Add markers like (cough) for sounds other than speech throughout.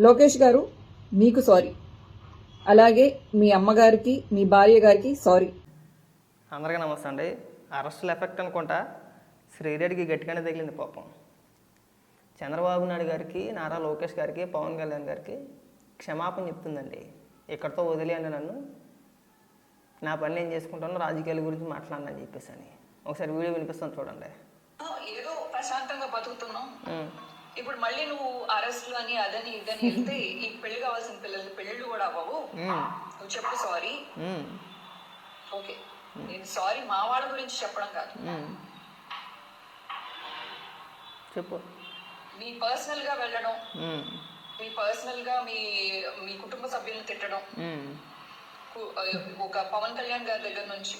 లోకేష్ గారు మీకు సారీ. అలాగే మీ అమ్మగారికి మీ భార్య గారికి సారీ. అందరికీ నమస్తే అండి. అరెస్టుల ఎఫెక్ట్ అనుకుంటా శ్రీరెడ్డికి గట్టిగానే తగిలింది పాపం. చంద్రబాబు నాయుడు గారికి నారా లోకేష్ గారికి పవన్ కళ్యాణ్ గారికి క్షమాపణ చెప్తుందండి. ఇక్కడితో వదిలేయండి నన్ను. నా పని నేను చేసుకుంటాను రాజకీయాల గురించి మాట్లాడనని చెప్పేసి అని. ఒకసారి వీడియో వినిపిస్తాను చూడండి. ఏదో ప్రశాంతంగా బతుకుతున్నాం. ఇప్పుడు మళ్ళీ నువ్వు అరెస్ట్లు అని అదని ఇదని వెళ్తే (laughs) ఈ పెళ్ళి కావాల్సిన పిల్లలు పెళ్ళిళ్ళు కూడా అవ్వవు. నువ్వు చెప్పు సారీ. ఓకే. నేను సారీ మా వాళ్ళ గురించి చెప్పడం కాదు. చెప్పు. మీ పర్సనల్గా వెళ్ళడం మీ పర్సనల్గా మీ మీ కుటుంబ సభ్యులను తిట్టడం ఒక పవన్ కళ్యాణ్ గారి దగ్గర నుంచి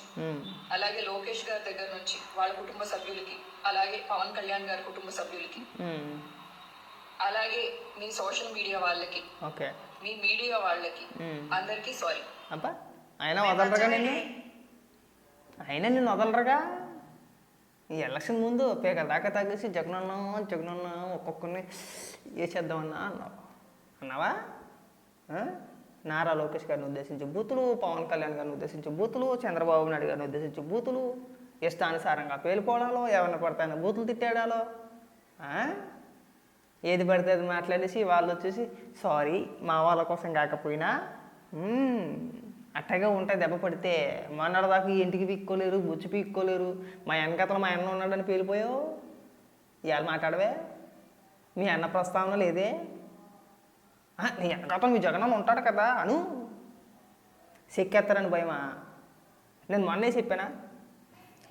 అలాగే లోకేష్ గారి దగ్గర నుంచి వాళ్ళ కుటుంబ సభ్యులకి అలాగే పవన్ కళ్యాణ్ గారి కుటుంబ సభ్యులకి. అలాగే మీ సోషల్ మీడియా వాళ్ళకి. ఓకే. మీ మీడియా వాళ్ళకి. అందరికీ సారీ. అబ్బా అయినా వదలరుగా నిన్ను? అయినా నిన్ను వదలరుగా? ఈ ఎలక్షన్ ముందు పేక దాకా తగ్గేసి జగనన్న జగనన్న ఒక్కొక్కరిని వేసేద్దామన్నా అన్నావు. అన్నావా? నారా లోకేష్ గారిని ఉద్దేశించి బూతులు పవన్ కళ్యాణ్ గారిని ఉద్దేశించి బూతులు చంద్రబాబు నాయుడు గారిని ఉద్దేశించి బూతులు ఇష్టానుసారంగా పేలిపోవడాలో ఎవరిని పడతాయని బూతులు తిట్టాడాలో? ఏది పడితే అది మాట్లాడేసి వాళ్ళు వచ్చేసి సారీ మా వాళ్ళ కోసం కాకపోయినా అట్టగా ఉంటాయి దెబ్బ పడితే మొన్నటి దాకా ఇంటికి పీక్కోలేరు బుచ్చి పీక్కోలేరు మా వెనకతలు మా అన్న ఉన్నాడని పేలిపోయావు? ఇవాళ మాట్లాడవే? మీ అన్న ప్రస్తావన లేదే? నీ వెనకతలు మీ జగనన్న ఉంటాడు కదా అను. సెక్కేస్తారని భయమా? నేను మొన్నే చెప్పానా?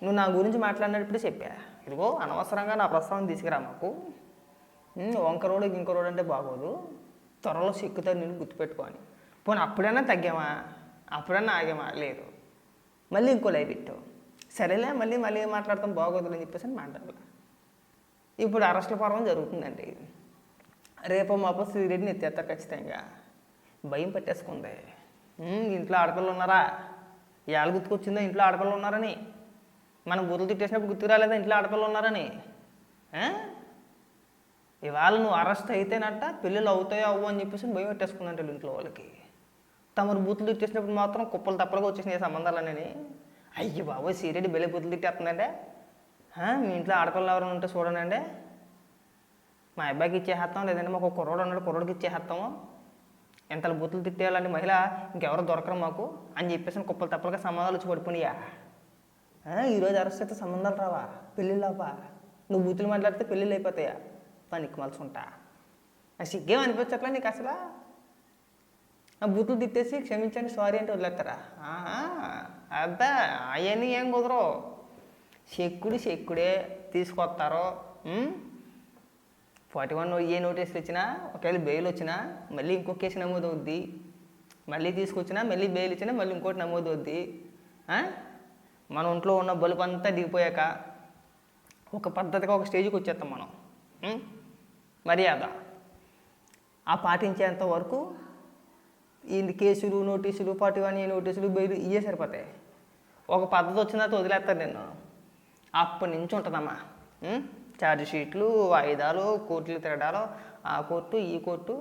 నువ్వు నా గురించి మాట్లాడినప్పుడు చెప్పా. ఇదిగో అనవసరంగా నా ప్రస్తావన తీసుకురా మాకు. వంక రోడ్ ఇంకో రోడ్ అంటే బాగోదు. త్వరలో సిక్కుతారు నేను గుర్తుపెట్టుకోని పోనీ అప్పుడైనా తగ్గామా? అప్పుడన్నా ఆగామా? లేదు. మళ్ళీ ఇంకో లైవ్ పెట్టావు సరేలే మళ్ళీ మళ్ళీ మాట్లాడతాం? బాగోదులని చెప్పేసి అని మాట్లాడాలి. ఇప్పుడు అరెస్టుల పర్వం జరుగుతుందండి. రేపు మాపో సీరియడ్ని ఎత్తేస్తారు ఖచ్చితంగా. భయం పట్టేసుకుంది. ఇంట్లో ఆడపిల్లలు ఉన్నారా? ఏళ్ళ గుర్తుకొచ్చిందో? ఇంట్లో ఆడపిల్లలు ఉన్నారని? మనం బూతులు తిట్టేసినప్పుడు గుర్తు రాలేదా? ఇంట్లో ఆడపిల్లలు ఉన్నారని? ఇవాళ నువ్వు అరెస్ట్ అయితేనట్ట పెళ్ళిళ్ళు అవుతాయో అవ్వు అని చెప్పేసి భయం పెట్టేసుకున్నట్టు ఇంట్లో వాళ్ళకి. తమరు బూతులు తిట్టేసినప్పుడు మాత్రం కుప్పలు తప్పలుగా వచ్చేసినాయి సంబంధాలన్నీ. అయ్యి బాబోయ్ సీరియడ్ బెల్లి బూతులు తిట్టేస్తుందంటే? మీ ఇంట్లో ఆడపిల్లలు ఎవరైనా ఉంటే చూడండి మా అబ్బాయికి ఇచ్చేస్తాం లేదంటే మాకు కుర్రోడు ఉన్నాడు కుర్రోడికి ఇచ్చేస్తాము ఎంతల బూతులు తిట్టేయాలండి మహిళ ఇంకెవరు దొరకరు మాకు అని చెప్పేసి కుప్పలు తప్పలుగా సంబంధాలు వచ్చి పడిపోయినాయా? ఈరోజు అరెస్ట్ అయితే సంబంధాలు రావా? పెళ్ళిళ్ళు అవ్వా? నువ్వు బూతులు మాట్లాడితే పెళ్ళిళ్ళు అయిపోతాయా? పనికి మలుచుంటా ఆ సిగ్గేం అనిపించట్లా నీకు అసలు? ఆ బూతులు తిట్టేసి క్షమించండి సారీ అంటే వదిలేస్తారా? అబ్బా అవన్నీ ఏం కుదరవు చెక్కుడు చెక్కుడే తీసుకొస్తారు. ఫార్టీ వన్ ఏ నోటీసులు వచ్చినా ఒకవేళ బెయిల్ వచ్చినా మళ్ళీ ఇంకొక కేసు నమోదు అవుద్ది. మళ్ళీ తీసుకొచ్చినా మళ్ళీ బెయిల్ ఇచ్చినా మళ్ళీ ఇంకోటి నమోదు అవుద్ది. మన ఒంట్లో ఉన్న బలుపు అంతా దిగిపోయాక ఒక పద్ధతిగా ఒక స్టేజ్కి వచ్చేస్తాం మనం. మర్యాద. ఆ పాటించేంత వరకు ఈ కేసులు నోటీసులు పాటు వన్ నోటీసులు బయలు ఇవే సరిపోతాయి. ఒక పద్ధతి వచ్చిన తర్వాత వదిలేస్తారు నేను అప్పటి నుంచి ఉంటుందమ్మా. ఉం? ఛార్జ్ షీట్లు వాయిదాలు కోర్టులు తిరగడాలు ఆ కోర్టు ఈ కోర్టు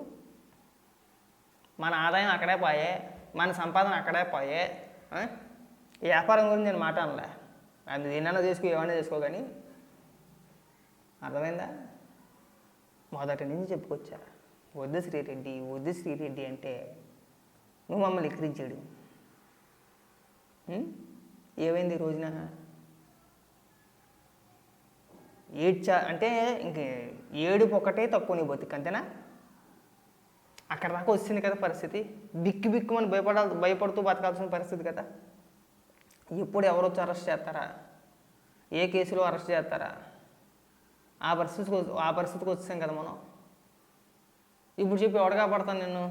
మన ఆదాయం అక్కడే పోయే మన సంపాదన అక్కడే పోయే వ్యాపారం గురించి నేను మాట అనలే అది ఏమైనా చేసుకో ఏమైనా చేసుకో కానీ అర్థమైందా? మొదటి నుంచి చెప్పుకొచ్చా. వద్దు శ్రీరెడ్డి వద్దు శ్రీరెడ్డి అంటే నువ్వు మమ్మల్ని ఎక్కిరించాడు. ఏమైంది ఈ రోజున? ఏడ్చా అంటే ఇంక ఏడుపు ఒకటే తక్కువ నీ బతుకు అంతేనా? అక్కడ దాకా వచ్చింది కదా పరిస్థితి. బిక్కు బిక్కుమని భయపడాలి భయపడుతూ బతకాల్సిన పరిస్థితి కదా. ఎప్పుడు ఎవరొచ్చి అరెస్ట్ చేస్తారా? ఏ కేసులో అరెస్ట్ చేస్తారా? ఆ పరిస్థితికి ఆ పరిస్థితికి వచ్చాం కదా మనం. ఇప్పుడు చెప్పి ఎవడగా పడతాను నిన్ను?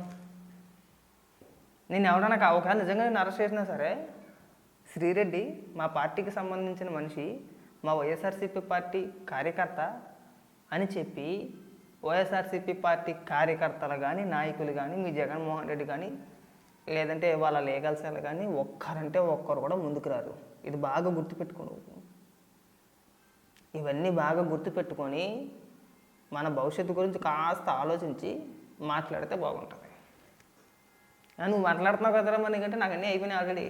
నేను ఎవడన్నా ఒకవేళ నిజంగా నేను అరెస్ట్ చేసినా సరే శ్రీరెడ్డి మా పార్టీకి సంబంధించిన మనిషి మా వైఎస్ఆర్సీపీ పార్టీ కార్యకర్త అని చెప్పి వైఎస్ఆర్సీపీ పార్టీ కార్యకర్తలు కానీ నాయకులు కానీ మీ జగన్మోహన్ రెడ్డి కానీ లేదంటే వాళ్ళ లీగల్ సెల్ కానీ ఒక్కరంటే ఒక్కరు కూడా ముందుకు రారు. ఇది బాగా గుర్తుపెట్టుకోండి. ఇవన్నీ బాగా గుర్తుపెట్టుకొని మన భవిష్యత్తు గురించి కాస్త ఆలోచించి మాట్లాడితే బాగుంటుంది. నువ్వు మాట్లాడుతున్నావు కదరా మరి నీకంటే నాకు అన్నీ అయిపోయినాయి ఆల్రెడీ.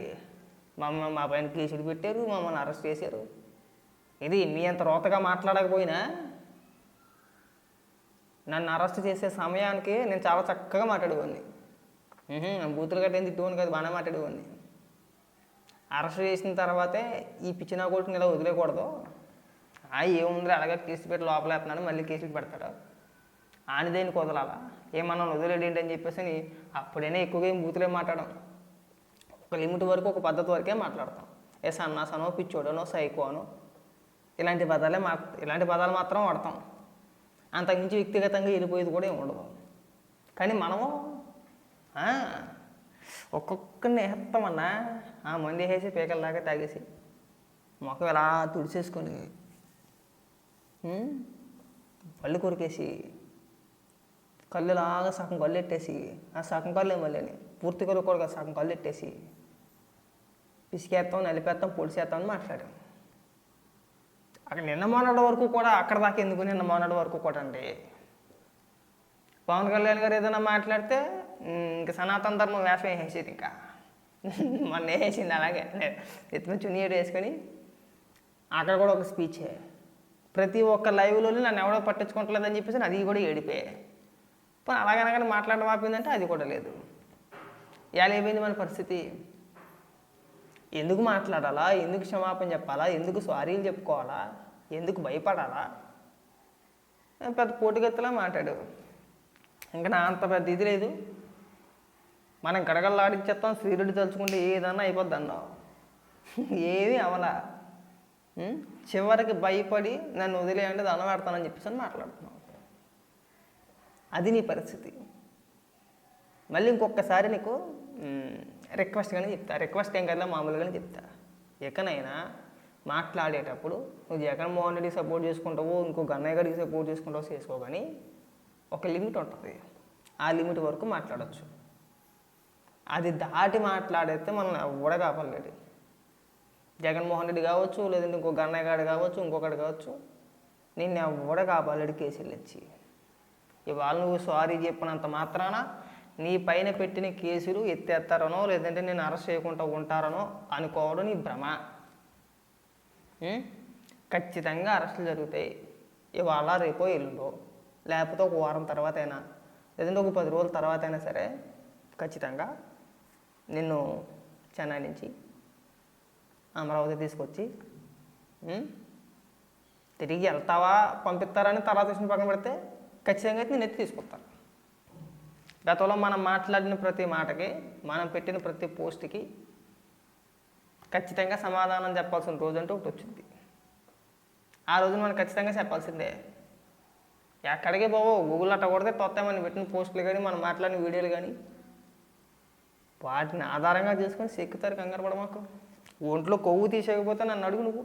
మమ్మల్ని మా పైన కేసులు పెట్టారు మమ్మల్ని అరెస్ట్ చేశారు. ఇది మీ అంత రోతగా మాట్లాడకపోయినా నన్ను అరెస్ట్ చేసే సమయానికి నేను చాలా చక్కగా మాట్లాడేవాడిని. బూతులు కట్టేది తిట్టుకోను తిట్టుకోని కాదు బాగానే మాట్లాడేవాడిని. అరెస్ట్ చేసిన తర్వాతే ఈ పిచ్చిన కొట్టుని ఇలా వదిలేయకూడదు ఆ ఏముంది అలాగే కేసు పెట్టి లోపలేస్తున్నాడు మళ్ళీ కేసులు పెడతాడు. ఆనిదేనికి వదలాలా ఏమన్నా వదిలేడు ఏంటని చెప్పేసి అప్పుడైనా ఎక్కువగా ఏం బూతులే మాట్లాడడం. ఒక లిమిట్ వరకు ఒక పద్ధతి వరకే మాట్లాడతాం. ఏ సన్నాసనో పిచ్చోడనో సైకోనో ఇలాంటి పదాలే మా ఇలాంటి పదాలు మాత్రం వాడతాం. అంతకుమించి వ్యక్తిగతంగా వెళ్ళిపోయేది కూడా ఏమి ఉండదు. కానీ మనము ఒక్కొక్కరిని వేస్తామన్నా ఆ మంది వేసి పీకల్లాగా తాగేసి మొఖం ఇలా తుడిచేసుకొని పళ్ళు కొరికేసి కళ్ళులాగా సగం కళ్ళు ఎట్టేసి ఆ సగం కళ్ళు మళ్ళీ పూర్తి కళ్ళు కూడా సగం కళ్ళు ఎట్టేసి పిసికేస్తాం నలిపేస్తాం పొడిచేస్తాం అని మాట్లాడాం. అక్కడ నిన్న మొన్నటి వరకు కూడా అక్కడ దాకా ఎందుకు నిన్న మొన్నటి వరకు కూడా అండి పవన్ కళ్యాణ్ గారు ఏదైనా మాట్లాడితే ఇంకా సనాతన ధర్మం వేషం వేసేది ఇంకా. మొన్న వేసింది అలాగే. ఎత్తున చున్నీ వేసుకొని అక్కడ కూడా ఒక స్పీచే. ప్రతి ఒక్క లైవ్లో నన్ను ఎవడో పట్టించుకోవట్లేదని చెప్పేసి అది కూడా ఏడిపోయాయి పోనీ అలాగనగానే మాట్లాడడం ఆపిందంటే అది కూడా లేదు. ఏలైపోయింది మన పరిస్థితి? ఎందుకు మాట్లాడాలా? ఎందుకు క్షమాపణ చెప్పాలా? ఎందుకు సారీలు చెప్పుకోవాలా? ఎందుకు భయపడాలా? పెద్ద పోటుగెత్తలా మాట్లాడు. ఇంకా నా అంత పెద్ద ఇది లేదు. మనం గడగడలాడించేస్తాం సూర్యుడు తలుచుకుంటే ఏదన్నా అయిపోద్ది అన్నావు. ఏమీ అవలా? చివరికి భయపడి నన్ను వదిలేయండి దండం పెడతానని చెప్పేసి అని మాట్లాడుతున్నావు. అది నీ పరిస్థితి. మళ్ళీ ఇంకొకసారి నీకు రిక్వెస్ట్గానే చెప్తా. రిక్వెస్ట్ ఏం కదా మామూలుగానే చెప్తా. ఎక్కనైనా మాట్లాడేటప్పుడు నువ్వు జగన్మోహన్ రెడ్డికి సపోర్ట్ చేసుకుంటావు ఇంకో గన్నయ్య గారికి సపోర్ట్ చేసుకుంటావు చేసుకో కానీ ఒక లిమిట్ ఉంటుంది. ఆ లిమిట్ వరకు మాట్లాడచ్చు. అది దాటి మాట్లాడితే మనం ఎవడ కాపాడలేడు. జగన్మోహన్ రెడ్డి కావచ్చు లేదంటే ఇంకో గన్నయ్య గారు కావచ్చు ఇంకొకటి కావచ్చు నిన్ను ఎవడ కాపాలాడు కేసులు ఇచ్చి ఇవాళ నువ్వు సారీ చెప్పినంత మాత్రాన నీ పైన పెట్టిన కేసులు ఎత్తేస్తారనో లేదంటే నేను అరెస్ట్ చేయకుండా ఉంటారనో అనుకోవడం నీ భ్రమ. ఖచ్చితంగా అరెస్టులు జరుగుతాయి. ఇవాళ రేపో ఎల్లుండో లేకపోతే ఒక వారం తర్వాత అయినా లేదంటే ఒక పది రోజుల తర్వాత అయినా సరే ఖచ్చితంగా నిన్ను చెన్నై నుంచి అమరావతి తీసుకొచ్చి తిరిగి వెళ్తావా పంపిస్తారని తర్వాత విషయం పక్కన పెడితే ఖచ్చితంగా అయితే నేను ఎత్తి తీసుకొస్తాను గతంలో మనం మాట్లాడిన ప్రతి మాటకి మనం పెట్టిన ప్రతి పోస్ట్కి ఖచ్చితంగా సమాధానం చెప్పాల్సిన రోజు అంటే ఒకటి వచ్చింది. ఆ రోజున మనం ఖచ్చితంగా చెప్పాల్సిందే. ఎక్కడికి పోవో గూగుల్ అట్ట కొడితే తొత్త మనం పెట్టిన పోస్టులు కానీ మనం మాట్లాడిన వీడియోలు కానీ వాటిని ఆధారంగా చేసుకొని సెక్కుతారు కంగారు పడ మాకు ఒంట్లో కొవ్వు తీసేయకపోతే నన్ను అడుగు నువ్వు.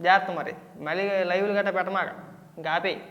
జాగ్రత్త మరి. మళ్ళీ లైవ్లు గట్ట పెట్టమాక. ఇంకా ఆపేయి.